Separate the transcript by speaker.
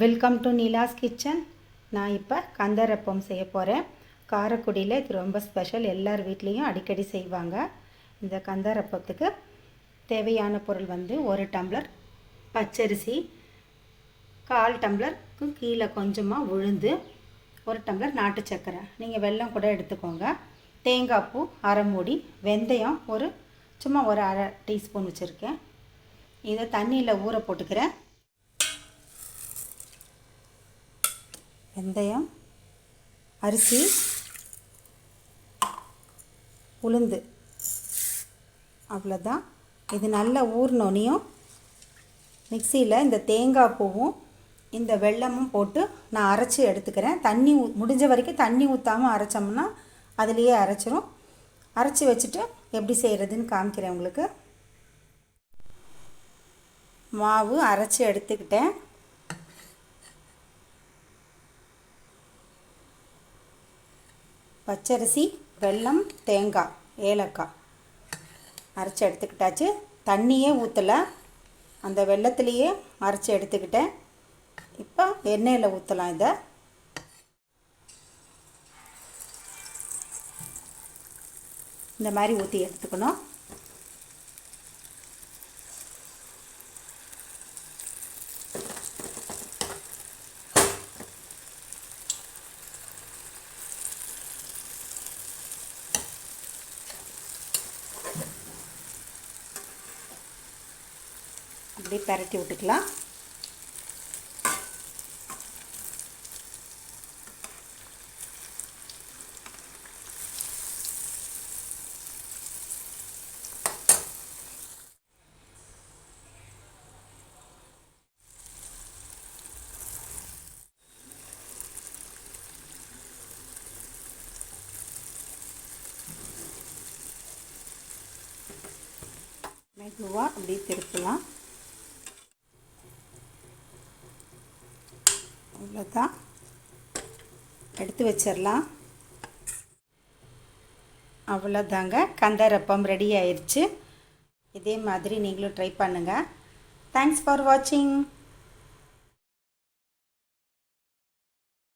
Speaker 1: Welcome to Neela's kitchen நான் இப்போ கந்தரப்பம் செய்ய போகிறேன் காரைக்குடியில் இது ரொம்ப ஸ்பெஷல் எல்லார் வீட்லேயும் அடிக்கடி செய்வாங்க. இந்த கந்தரப்பத்துக்கு தேவையான பொருள் வந்து ஒரு டம்ளர் பச்சரிசி கால் டம்ளருக்கு கீழே கொஞ்சமாக உளுந்து ஒரு டம்ளர் நாட்டு சர்க்கரை. நீங்கள் வெல்லம் கூட எடுத்துக்கோங்க. தேங்காய் பூ அரை மூடி வெந்தயம் ஒரு சும்மா ஒரு அரை டீஸ்பூன் வச்சுருக்கேன். இதை தண்ணியில் ஊற போட்டுக்கிறேன். வெந்தயம் அரிசி உளுந்து. அவ்வளோதான் இது நல்லா ஊறினோனையும் மிக்சியில் இந்த தேங்காய் பூவும் இந்த வெல்லமும் போட்டு நான் அரைச்சி எடுத்துக்கிறேன். தண்ணி முடிஞ்ச வரைக்கும் தண்ணி ஊற்றாமல் அரைச்சோம்னா அதுலேயே அரைச்சிரும். அரைச்சி வச்சுட்டு எப்படி செய்கிறதுன்னு காமிக்கிறேன் உங்களுக்கு. மாவு அரைச்சி எடுத்துக்கிட்டேன். பச்சரிசி வெல்லம் தேங்காய் ஏலக்காய். அரைச்சி எடுத்துக்கிட்டாச்சு. தண்ணியே ஊற்றலை அந்த வெள்ளத்துலேயே அரைச்சி எடுத்துக்கிட்டேன். இப்போ எண்ணெயில் ஊற்றலாம் இதை. இந்த மாதிரி ஊற்றி எடுத்துக்கணும். இப்படி பரட்டி விட்டுக்கலாம். மெதுவாக அப்படியே திருப்பலாம். அவ்வளோதான். எடுத்து வச்சிடலாம். அவ்வளோதாங்க. கந்தரப்பம் ரெடி ஆயிடுச்சு இதே மாதிரி நீங்களும் ட்ரை பண்ணுங்கள் தேங்க்ஸ் ஃபார் வாட்சிங்